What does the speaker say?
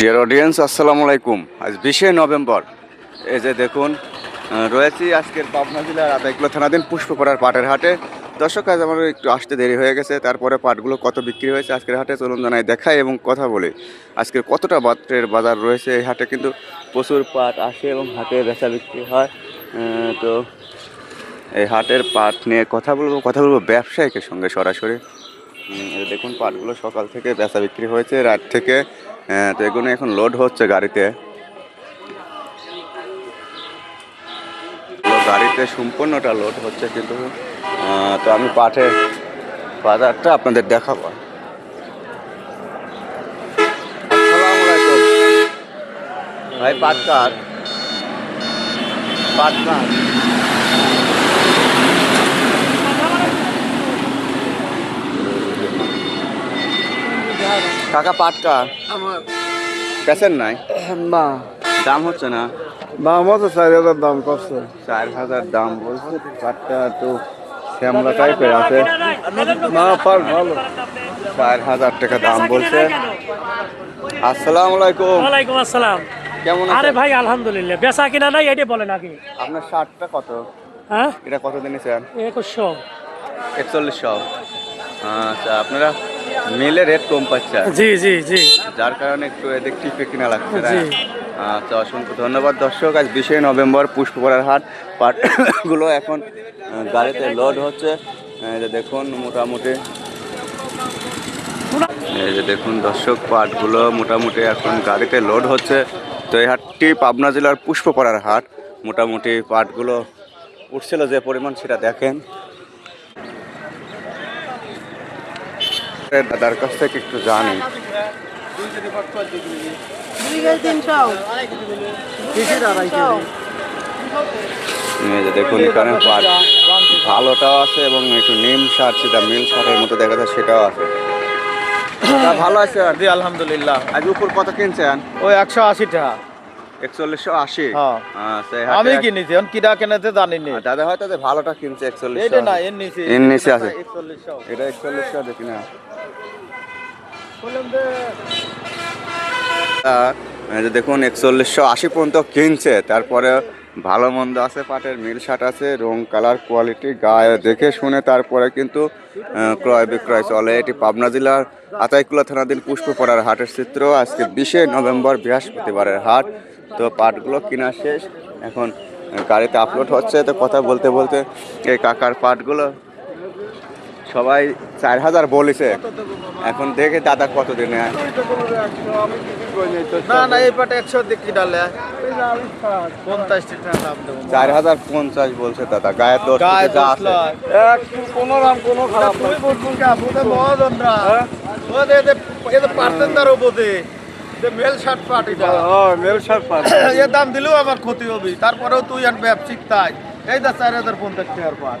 Dear audience আসসালামু আলাইকুম। আজ বিশে নভেম্বর। এই যে দেখুন রয়েছি আজকের পাবনা জেলার আদাইকুলা থানাধীন পুষ্পপাড়ার পাটের হাটে। দর্শক, আজ আমার একটু আসতে দেরি হয়ে গেছে, তারপরে পাটগুলো কত বিক্রি হয়েছে আজকের হাটে, চলুন জানাই, দেখাই এবং কথা বলি। আজকের কতটা পাটের বাজার রয়েছে এই হাটে, কিন্তু প্রচুর পাট আসে এবং হাটে বেচা বিক্রি হয়। তো এই হাটের পাট নিয়ে কথা বলব কথা বলব ব্যবসায়িকের সঙ্গে সরাসরি। দেখুন, পাটগুলো সকাল থেকে বেচা বিক্রি হয়েছে, রাত থেকে আহ, তো এগুলো এখন লোড হচ্ছে গাড়িতে। গাড়িতে সম্পূর্ণটা লোড হচ্ছে কিন্তু তো আমি পাটের বাজারটা আপনাদের দেখাবো। ভাই পাট কার পাট কার কাকা পাটকা। আমার। পেছেন নাই? না দাম হচ্ছে না? দাম হচ্ছে চার হাজার দাম করছে। চার হাজার দাম বলছে পাটটা তো শ্যামলা টাইপের আছে। না পার ভালো। চার হাজার টাকা দাম বলছে। আসসালামু আলাইকুম ওয়ালাইকুম আসসালাম। কেমন আরে ভাই আলহামদুলিল্লাহ। বেচা কিনা নাই এটি বলেন আগে। আপনার শার্টটা কত? হ্যাঁ? এটা কত দিনেছেন একুশশো। একচল্লিশশো। আচ্ছা আপনারা মিলে রেট কম পাচ্ছেন জি জি জি। যার কারণে একটু এদিক টিপে কিনা লাগছে জি। না? আচ্ছা অসংখ্য ধন্যবাদ দর্শক। আজ বিশে নভেম্বর পুষ্পপাড়ার হাট। পাটগুলো এখন গাড়িতে লোড হচ্ছে। দেখুন মোটামুটি। এই যে দেখুন দর্শক পাটগুলো মোটামুটি এখন গাড়িতে লোড হচ্ছে। তো এই হাটটি পাবনা জেলার পুষ্পপাড়ার হাট। মোটামুটি পাটগুলো উঠছিল যে পরিমাণ সেটা দেখেন। দাদার কাছ থেকে একটু জানি। দেখুন এখানে ভালোটাও আছে এবং একটু নিম সার যেটা মিল সারের মতো দেখা যায় সেটাও আছে। ভালো আছে আর জি আলহামদুলিল্লাহ। আজ উপর কত কিনছেন? ওই একশো আশি টাকা। একচল্লিশশো আশি? হ্যাঁ। হাটে আমি কিনেছি এখন কিনা কেনাতে জানি নি দাদা হয়তো ভালোটা কিনছে একচল্লিশ এইটা না এর নিচে। এর নিচে আছে। একচল্লিশশো। এটা একচল্লিশশো দেখি না আহ, এই যে দেখুন, একচল্লিশশো আশি পর্যন্ত কিনছে। তারপরে ভালো মন্দ আছে, পাটের মিল শার্ট আছে, রং, কালার, কোয়ালিটি, গায়ে দেখে শুনে তারপরে কিন্তু ক্রয় বিক্রয় চলে। এটি পাবনা জেলার আতাইকুলা থানাধীন পুষ্পপাড়ার হাটের চিত্র। আজকে বিশে নভেম্বর, বৃহস্পতিবারের হাট। তো পাটগুলো কিনা শেষ। এখন গাড়িতে আপলোড হচ্ছে। তো কথা বলতে বলতে এই কাকার পাটগুলো সবাই চার হাজার বলেছে। এখন দেখে দাদা কত দিনে চার হাজার পঞ্চাশ বলছে দাদা গায়ের। লয়। কোনো খারাপ male shirt part male shirt এর দাম দিলেও আমার ক্ষতি হবে। তারপরেও তুই আর ব্যবসায়িক তাই। এই দা চার হাজার পঞ্চাশ টাকার পাট।